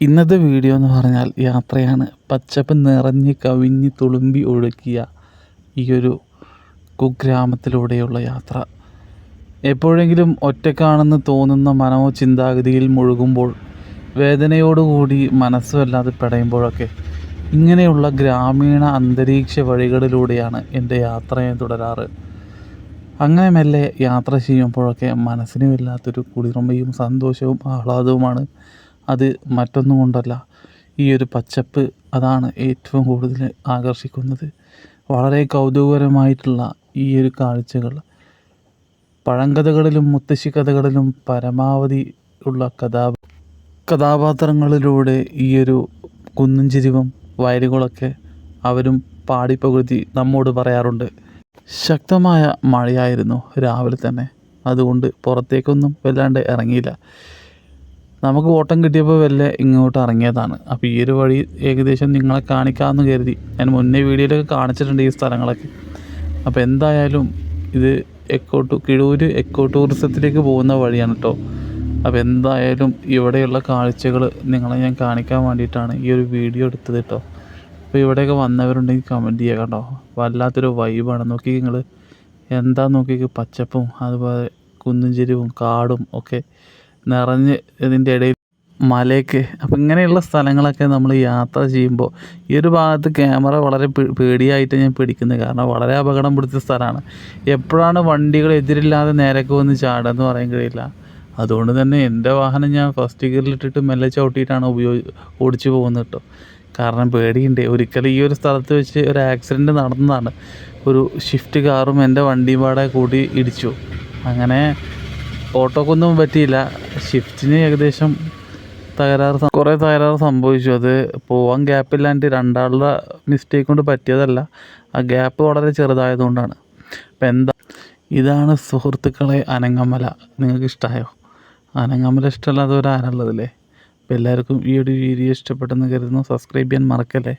ഇന്നത്തെ വീഡിയോ എന്ന് പറഞ്ഞാൽ യാത്രയാണ്. പച്ചപ്പ് നിറഞ്ഞ് കവിഞ്ഞ് തുളുമ്പി ഒഴുക്കിയ ഈ ഒരു കുഗ്രാമത്തിലൂടെയുള്ള യാത്ര. എപ്പോഴെങ്കിലും ഒറ്റക്കാണെന്ന് തോന്നുന്ന മനോ ചിന്താഗതിയിൽ മുഴുകുമ്പോൾ വേദനയോടുകൂടി മനസ്സുമല്ലാതെ പെടയുമ്പോഴൊക്കെ ഇങ്ങനെയുള്ള ഗ്രാമീണ അന്തരീക്ഷ വഴികളിലൂടെയാണ് എന്റെ യാത്രയെ തുടരാറ്. അങ്ങനെ മെല്ലെ യാത്ര ചെയ്യുമ്പോഴൊക്കെ മനസ്സിന് വല്ലാത്തൊരു കുളിർമയും സന്തോഷവും ആഹ്ലാദവുമാണ് അത് മറ്റൊന്നും കൊണ്ടല്ല. ഈ ഒരു പച്ചപ്പ് അതാണ് ഏറ്റവും കൂടുതൽ ആകർഷിക്കുന്നത്. വളരെ കൗതുകകരമായിട്ടുള്ള ഈ ഒരു കാഴ്ചകൾ. പഴങ്കഥകളിലും മുത്തശ്ശി കഥകളിലും പരമാവധി ഉള്ള കഥാ കഥാപാത്രങ്ങളിലൂടെ ഈ ഒരു കുന്നും ചെരിവും വയലുകളൊക്കെ അവരും പാടിപ്പകുതി നമ്മോട് പറയാറുണ്ട്. ശക്തമായ മഴയായിരുന്നു രാവിലെ തന്നെ. അതുകൊണ്ട് പുറത്തേക്കൊന്നും വല്ലാണ്ട് ഇറങ്ങിയില്ല. നമുക്ക് ഓട്ടം കിട്ടിയപ്പോൾ വല്ല ഇങ്ങോട്ട് ഇറങ്ങിയതാണ്. അപ്പോൾ ഈ ഒരു വഴി ഏകദേശം നിങ്ങളെ കാണിക്കാമെന്ന് കരുതി. ഞാൻ മുന്നേ വീഡിയോയിലൊക്കെ കാണിച്ചിട്ടുണ്ട് ഈ സ്ഥലങ്ങളൊക്കെ. അപ്പോൾ എന്തായാലും ഇത് എക്കോ ടു കിഴൂര് എക്കോ ടൂറിസത്തിലേക്ക് പോകുന്ന വഴിയാണ് കേട്ടോ അപ്പോൾ എന്തായാലും ഇവിടെയുള്ള കാഴ്ചകൾ നിങ്ങളെ ഞാൻ കാണിക്കാൻ വേണ്ടിയിട്ടാണ് ഈ ഒരു വീഡിയോ എടുത്തത് കേട്ടോ അപ്പോൾ ഇവിടെയൊക്കെ വന്നവരുണ്ടെങ്കിൽ കമന്റ് ചെയ്യുക കേട്ടോ വല്ലാത്തൊരു വൈബാണ് നോക്കി നിങ്ങൾ എന്താ നോക്കി പച്ചപ്പും അതുപോലെ കുന്നും കാടും ഒക്കെ നിറഞ്ഞ് ഇതിന്റെ ഇടയിൽ മലയൊക്കെ. അപ്പം ഇങ്ങനെയുള്ള സ്ഥലങ്ങളൊക്കെ നമ്മൾ യാത്ര ചെയ്യുമ്പോൾ ഈ ഒരു ഭാഗത്ത് ക്യാമറ വളരെ പേടിയായിട്ട് ഞാൻ പിടിക്കുന്നത്. കാരണം വളരെ അപകടം പിടിച്ച സ്ഥലമാണ്. എപ്പോഴാണ് വണ്ടികൾ എതിരില്ലാതെ നേരൊക്കെ വന്ന് ചാടുക എന്ന് പറയാൻ കഴിയില്ല. അതുകൊണ്ട് തന്നെ എന്റെ വാഹനം ഞാൻ ഫസ്റ്റ് ഗിയറിലിട്ടിട്ട് മെല്ലെ ചവിട്ടിയിട്ടാണ് ഉപയോഗി ഓടിച്ചു പോകുന്നത് കേട്ടോ. കാരണം പേടിയുണ്ട്. ഒരിക്കലും ഈ ഒരു സ്ഥലത്ത് വെച്ച് ഒരു ആക്സിഡന്റ് നടന്നതാണ്. ഒരു ഷിഫ്റ്റ് കാറും എന്റെ വണ്ടിയും പാടെ കൂടി ഇടിച്ചു. അങ്ങനെ ഓട്ടോക്കൊന്നും പറ്റിയില്ല. ഷിഫ്റ്റിന് ഏകദേശം തകരാറ് കുറേ തകരാറ് സംഭവിച്ചു. അത് പോവാൻ ഗ്യാപ്പില്ലാണ്ട് രണ്ടാളുടെ മിസ്റ്റേക്ക് കൊണ്ട് പറ്റിയതല്ല. ആ ഗ്യാപ്പ് വളരെ ചെറുതായതുകൊണ്ടാണ്. അപ്പം എന്താ ഇതാണ് സുഹൃത്തുക്കളെ അനങ്ങമല. നിങ്ങൾക്ക് ഇഷ്ടമായോ അനങ്ങമല ഇഷ്ടമല്ലാത്തവരാരുള്ളതല്ലേ അപ്പോൾ എല്ലാവർക്കും ഈ ഒരു വീഡിയോ ഇഷ്ടപ്പെട്ടെന്ന് കരുതുന്നു. സബ്സ്ക്രൈബ് ചെയ്യാൻ മറക്കല്ലേ?